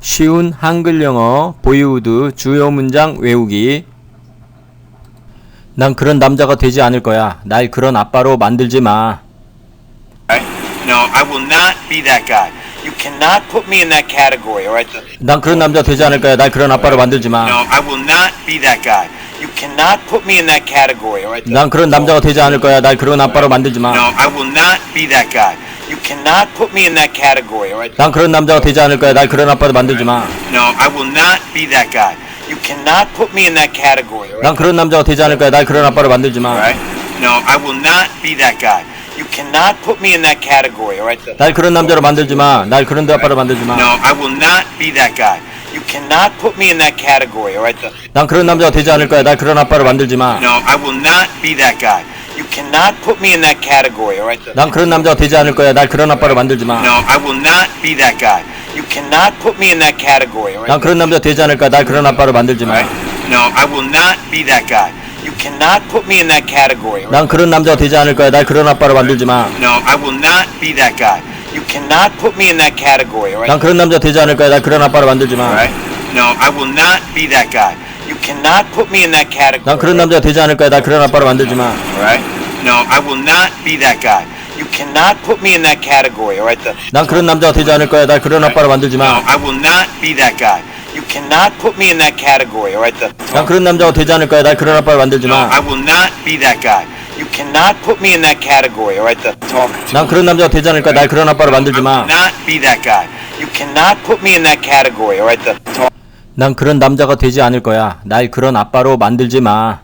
쉬운 한글 영어 보이우드 주요 문장 외우기. 난 그런 남자가 되지 않을 거야. 날 그런 아빠로 만들지 마. Right? No, I will not be that guy. You cannot put me in that category, alright? 난 그런 남자 되지 않을 거야. 날 그런 아빠로 만들지 No, 마. I will not be that guy. You cannot put me in that category, alright? 난 그런 남자가 되지 않을 거야. 날 그런 아빠로 만들지 No, 마. I will not be that guy. You cannot put me in that category, alright? 난 그런 남자가 되지 않을 거야. 날 그런 아빠로 만들지 마. No, I will not be that guy. You cannot put me in that category, alright? 난 그런 남자가 되지 않을 거야. 날 그런 아빠로 만들지 마. Alright? No, I will not be that guy. You cannot put me in that category, alright? 날 그런 남자로 만들지 마. 날 그런 아빠로 만들지 마. No, I will not be that guy. You cannot put me in that category, alright? 난 그런 남자가 되지 않을 거야. 날 그런 아빠로 만들지 마. No, I will not be that guy. You cannot put me in that category, alright? 난 그런 남자가 되지 않을 거야. 날 그런 아빠로 만들지 마. No, I will not be that guy. You cannot put me in that category, alright? 난 그런 남자 되지 않을 거야. 날 그런 아빠로 만들지 마. Alright? No, I will not be that guy. You cannot put me in that category, alright? 난 그런 남자가 되지 않을 거야. 날 그런 아빠로 만들지 마. No, I will not be that guy. You cannot put me in that category, alright? 난 그런 남자 되지 않을 거야. 날 그런 아빠로 만들지 마. Alright? No, I will not be that guy. You cannot put me in that category. 난 그런 남자 되지 않을 거야. 날 그런 아빠로 만들지 마. Alright? No, I will not be that guy. You cannot put me in that category, alright? 난 그런 남자가 되지 않을 거야. 날 그런 아빠로 만들지 No, 마. I will not be that guy. You cannot put me in that category, alright? 난 그런 남자가 되지 않을 거야. 날 그런 아빠로 만들지 No, 마. I will not be that guy. You cannot put me in that category, alright? Talk. 난 그런 남자가 되지 않을 거야. 날 그런 아빠로 만들지 I 마. will not be that guy. You cannot put me in that category, alright? Talk. 난 그런 남자가 되지 않을 거야. 날 그런 아빠로 만들지 마.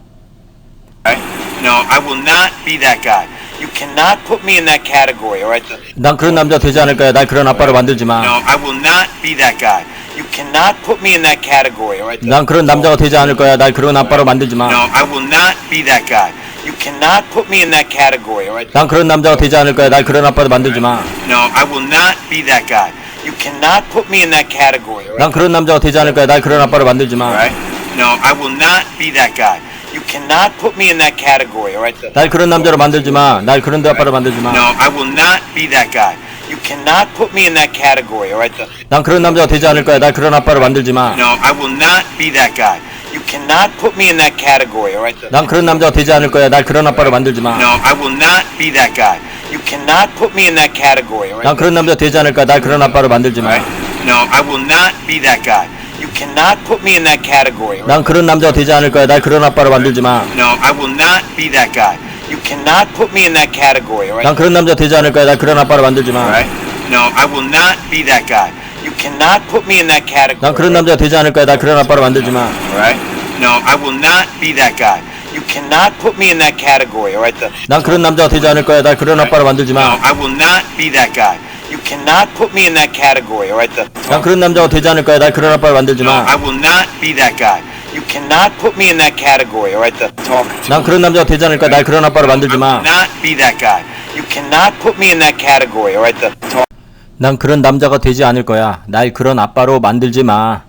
Alright? No, I will not be that guy. You cannot put me in that category, alright? 난 그런 남자 되지 않을 거야. 날 그런 아빠로 만들지 No, 마. I will not be that guy. You cannot put me in that category, alright? 난 그런 남자가 되지 않을 거야. 날 그런 아빠로 만들지 No, 마. I will not be that guy. You cannot put me in that category, alright? 난 그런 남자가 되지 않을 거야. 날 그런 아빠로 만들지 마. No, I will not be that guy. You cannot put me in that category? 난 그런 남자가 되지 않을 거야. 날 그런 아빠로 만들지 마. Alright? No, I will not be that guy. You cannot put me in that category, alright? 날 그런 남자로 만들지 마. 날 그런 아빠로 만들지 마. No, I will not be that guy. You cannot put me in that category, alright? 난 그런 남자가 되지 않을 거야. 날 그런 아빠로 만들지 마. No, I will not be that guy. You cannot put me in that category, alright? 난 그런 남자가 되지 않을 거야. 날 그런 아빠로 만들지 마. No, I will not be that guy. You cannot put me in that category, alright? 난 그런 남자 되지 않을 거야. 날 그런 아빠로 만들지 마. Alright? No, I will not be that guy. You cannot put me in that category, alright? 난 그런 남자가 되지 않을 거야. 날 그런 아빠로 만들지 마. No, I will not be that guy. You cannot put me in that category, alright? 난 그런 남자 되지 않을 거야. 날 그런 아빠로 만들지 마. Alright? No, I will not be that guy. You cannot put me in that category. 난 그런 남자 되지 않을 거야. 날 그런 아빠로 만들지 마. Alright? No, I will not be that guy. You cannot put me in that category, alright? 난 그런 남자가 되지 않을 거야. 날 그런 아빠로 만들지 No, 마. I will not be that guy. You cannot put me in that category, alright? 난 그런 남자가 되지 않을 거야. 날 그런 아빠로 만들지 No, 마. I will not be that guy. You cannot put me in that category, alright? Talk. 난 그런 남자가 되지 않을 거야. 날 그런 아빠로 만들지 마. Not be that guy. You cannot put me in that category, alright? Talk. 난 그런 남자가 되지 않을 거야. 날 그런 아빠로 만들지 마.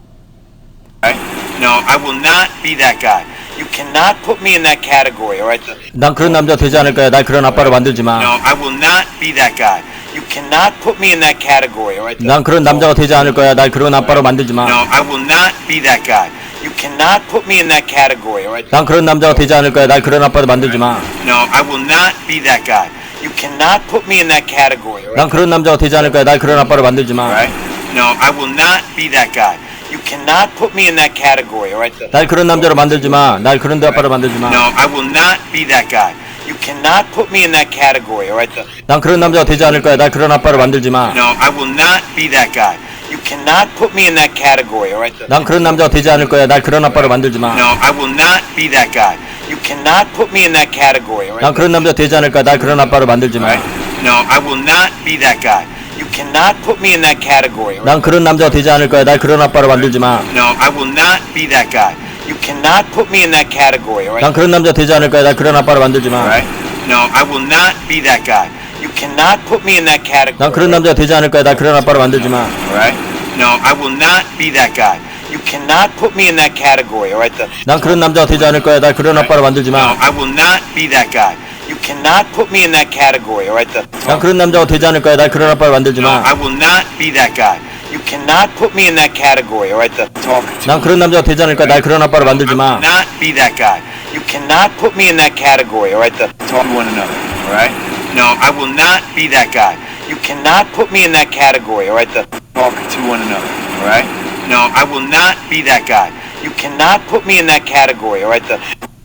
Alright? No, I will not be that guy. You cannot put me in that category, alright? 난 그런 남자 되지 않을 거야. 날 그런 아빠로 만들지 마. No, I will not be that guy. You cannot put me in that category, alright? 난 그런 남자가 되지 않을 거야. 날 그런 아빠로 만들지 마. No, I will not be that guy. You cannot put me in that category, alright? 난 그런 남자가 되지 않을 거야. 날 그런 아빠로 만들지 마. No, I will not be that guy. You cannot put me in that category, alright? 난 그런 남자가 되지 않을 거야. 날 그런 아빠로 만들지 마. Alright? No, I will not be that guy. You cannot put me in that category, alright? 날 그런 남자로 만들지 마. 날 그런 아빠로 만들지 마. No, I will not be that guy. You cannot put me in that category, alright? 난 그런 남자가 되지 않을 거야. 날 그런 아빠로 만들지 마. No, I will not be that guy. You cannot put me in that category, alright? 난 그런 남자가 되지 않을 거야. 날 그런 아빠로 만들지 마. No, I will not be that guy. You cannot put me in that category, alright? 난 그런 남자 되지 않을 거야. 날 그런 아빠로 만들지 마. Alright? No, I will not be that guy. You cannot put me in that category, alright? 난 그런 남자가 되지 않을 거야. 날 그런 아빠로 만들지 마. No, I will not be that guy. You cannot put me in that category, alright? 난 그런 남자 되지 않을 거야. 날 그런 아빠로 만들지 마. Alright? No, I will not be that guy. You cannot put me in that category. 난 그런 남자 되지 않을 거야. 날 그런 아빠로 만들지 마. Alright? No, I will not be that guy. You cannot put me in that category, alright? 난 그런 남자가 되지 않을 거야. 날 그런 아빠로 만들지 No, 마. I will not be that guy. You cannot put me in that category, alright? 난 그런 남자가 되지 않을 거야. 날 그런 아빠로 만들지 No, 마. I will not be that guy. You cannot put me in that category, all right? The talk to 난 그런 남자가 되지 않을 거야. 날 그런 아빠로 만들지 I 마. will not be that guy. You cannot put me in that category, all right? The talk to one another, all right? No, I will not be that guy. You cannot put me in that category, all right? The talk to one another, all right? No, I will not be that guy. You cannot put me in that category, all right? The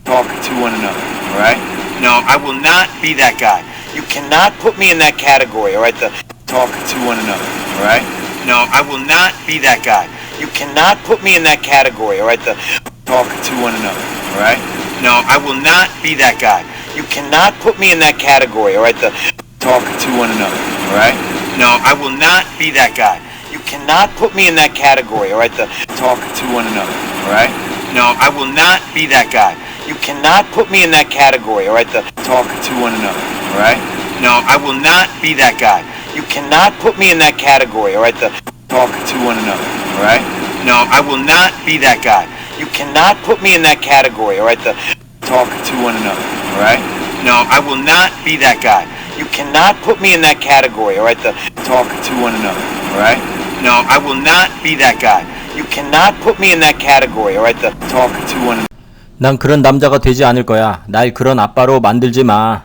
talk to one another, all right? No, I will not be that guy. You cannot put me in that category, all right? The talk to one another, all right? No, I will not be that guy. You cannot put me in that category, all right? The talk to one another, all right? No, I will not be that guy. You cannot put me in that category, all right? The talk to one another, all right? No, I will not be that guy. You cannot put me in that category, all right? The talk to one another, all right? No, I will not be that guy. You cannot put me in that category, all right? The talk to one another, all right? No, I will not be that guy. You cannot put me in that category, all right? The talk to one another, all right? No, I will not be that guy. You cannot put me in that category, all right? The talk to one another, all right? No, I will not be that guy. You cannot put me in that category, all right? The talk to one another, all right? No, I will not be that guy. You cannot put me in that category, all right? The talk to one another. 난 그런 남자가 되지 않을 거야. 날 그런 아빠로 만들지 마.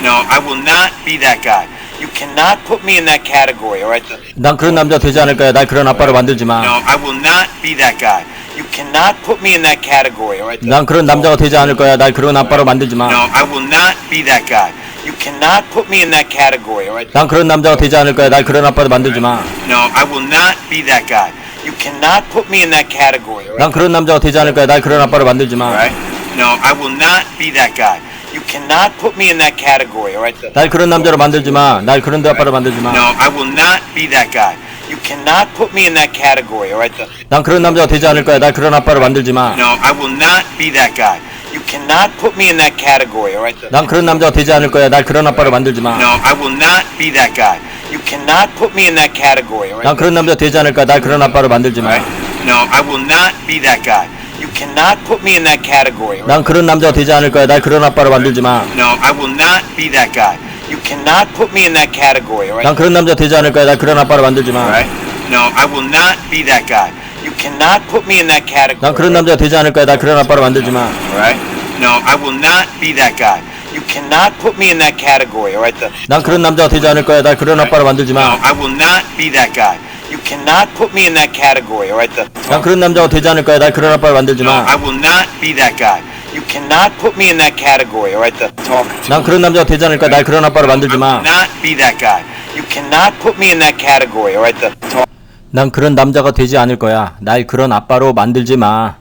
No, I will not be that guy. You cannot put me in that category, all right? 난 그런 남자 되지 않을 거야. 날 그런 아빠로 만들지 마. No, I will not be that guy. You cannot put me in that category, all right? 난 그런 남자가 되지 않을 거야. 날 그런 아빠로 만들지 마. No, I will not be that guy. You cannot put me in that category, all right? 난 그런 남자가 되지 않을 거야. 날 그런 아빠로 만들지 마. No, I will not be that guy. You cannot put me in that category? 난 그런 남자가 되지 않을 거야. 날 그런 아빠로 만들지 마. right? No, I will not be that guy. You cannot put me in that category, all right? 날 그런 남자로 만들지 마. 날 그런 아빠로 만들지 마. No, I will not be that guy. You cannot put me in that category, all right? 난 그런 남자가 되지 않을 거야. 날 그런 아빠로 만들지 마. No, I will not be that guy. You cannot put me in that category, all right? The- 난 그런 남자가 되지 않을 거야. 날 그런 아빠로 만들지 마. No, I will not be that guy. You cannot put me in that category, all right? 난 그런 남자 되지 않을 거야. 날 그런 아빠로 만들지 마. Right? No, I will not be that guy. You cannot put me in that category. all right? 난 그런 남자가 되지 않을 거야. 날 그런 아빠로 만들지 마. No, I will not be that guy. You cannot put me in that category. all right? 난 그런 남자 되지 않을 거야. 날 그런 아빠로 만들지 마. Right? No, I will not be that guy. You cannot put me in that category. 난 그런 남자 되지 않을 거야. 날 그런 아빠로 만들지 마. Right? No, I will not be that guy. You cannot put me in that category. All right? The- 난 그런 남자가 되지 않을 거야. 날 그런 아빠로 만들지 No, 마. I will not be that guy. You cannot put me in that category. All right? The- 난 그런 남자가 되지 않을 거야. 날 그런 아빠로 만들지 No, 마. I will not be that guy. You cannot put me in that category. All right? The- Talk. 난 그런 남자가 되지 않을 거야. 날 그런 아빠로 만들지 I 마. will not be that guy. You cannot put me in that category. All right? The- Talk. 난 그런 남자가 되지 않을 거야. 날 그런 아빠로 만들지 마.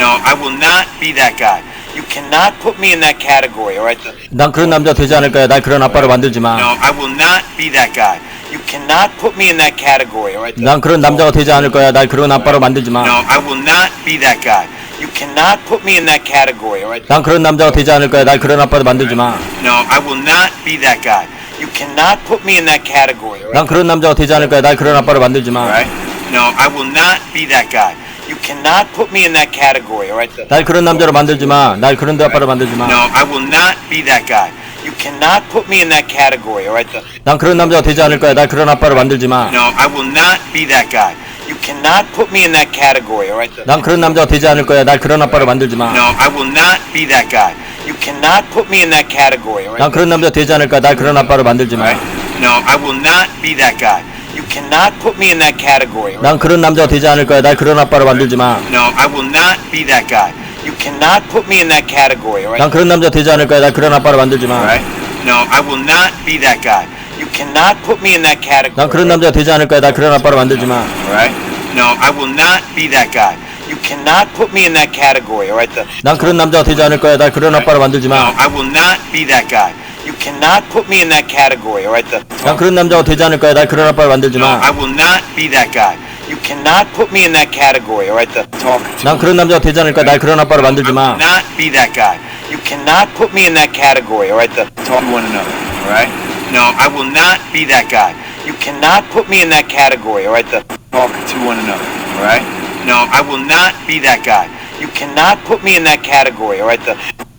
Right? No, I will not be that guy. You cannot put me in that category. All right? The- 난 그런 남자 되지 않을 거야. 날 그런 아빠로 만들지 마. No, I will not be that guy. You cannot put me in that category. All right? The- 난 그런 남자가 되지 않을 거야. 날 그런 아빠로 만들지 마. No, I will not be that guy. You cannot put me in that category. All right? 난 그런 남자가 되지 않을 거야. 날 그런 아빠로 만들지 마. No, I will not be that guy. You cannot put me in that category. All right? 난 그런 남자가 되지 않을 거야. 날 그런 아빠로 만들지 마. Right? No, I will not be that guy. You cannot put me in that category. All right? The- 날 그런 남자로 만들지 마. 날 그런 아빠로 만들지 마. No, I will not be that guy. You cannot put me in that category. All right? The- 난 그런 남자가 되지 않을 거야. 날 그런 아빠로 만들지 마. No, I will not be that guy. You cannot put me in that category. All right? The- 난 그런 남자가 되지 않을 거야. 날 그런 아빠로 만들지 마. No, I will not be that guy. You cannot put me in that category. All right? 난 그런 남자 되지 않을 거야. 날 그런 아빠로 만들지 마. Right? No, I will not be that guy. You cannot put me in that category. all right? 난 그런 남자가 되지 않을 거야. 날 그런 아빠로 만들지 마. No, I will not be that guy. You cannot put me in that category. All right? 난 그런 남자 되지 않을 거야. 날 그런 아빠로 만들지 마. Right? No, I will not be that guy. You cannot put me in that category. 난 그런 남자 되지 않을 거야. 날 그런 아빠로 만들지 마. Right? No, I will not be that guy. You cannot put me in that category. All right? The- 난 그런 남자가 되지 않을 거야. 날 그런 아빠로 만들지 No, 마. I will not be that guy. You cannot put me in that category. All right? The- 난 그런 남자가 되지 않을 거야. 날 그런 아빠로 만들지 No, 마. I will not be that guy. You cannot put me in that category. All right? The- Talk. 난 그런 남자가 되지 않을 거야. 날 그런 아빠로 만들지 I 마. will not be that guy. You cannot put me in that category. All right? The- Talk to one another. All right? No, I will not be that guy. You cannot put me in that category. All right? The- Talk to one another. All right? No, I will not be that guy. You cannot put me in that category. All right? The-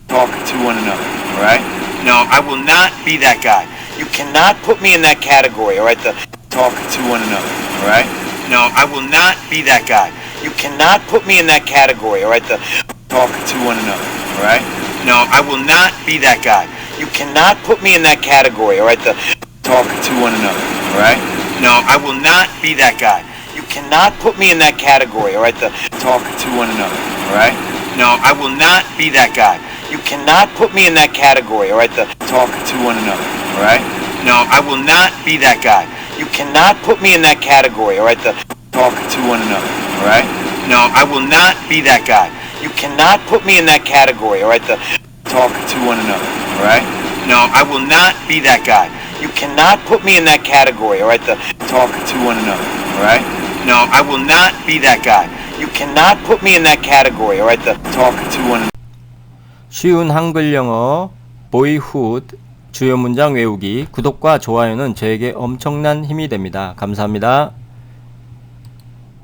Talk to one another. All right? No, I will not be that guy. You cannot put me in that category. All right? The- talking to one another, all right? No, I will not be that guy. You cannot put me in that category, all right? The talking to one another, all right? No, I will not be that guy. You cannot put me in that category, all right? The talking to one another, all right? No, I will not be that guy. You cannot put me in that category, all right? The talking to one another, all right? No, I will not be that guy. You cannot put me in that category, all right? The talking to one another, all right? No, I will not be that guy. You cannot put me in that category, all right? The talking to one another, all right? No, I will not be that guy. You cannot put me in that category, all right? The talking to one another, all right? No, I will not be that guy. You cannot put me in that category, all right? The talking to one another, all right? No, I will not be that guy. You cannot put me in that category, all right? The talking to one another. 쉬운 한글 영어 보이훗 주요 문장 외우기 구독과 좋아요는 저에게 엄청난 힘이 됩니다. 감사합니다.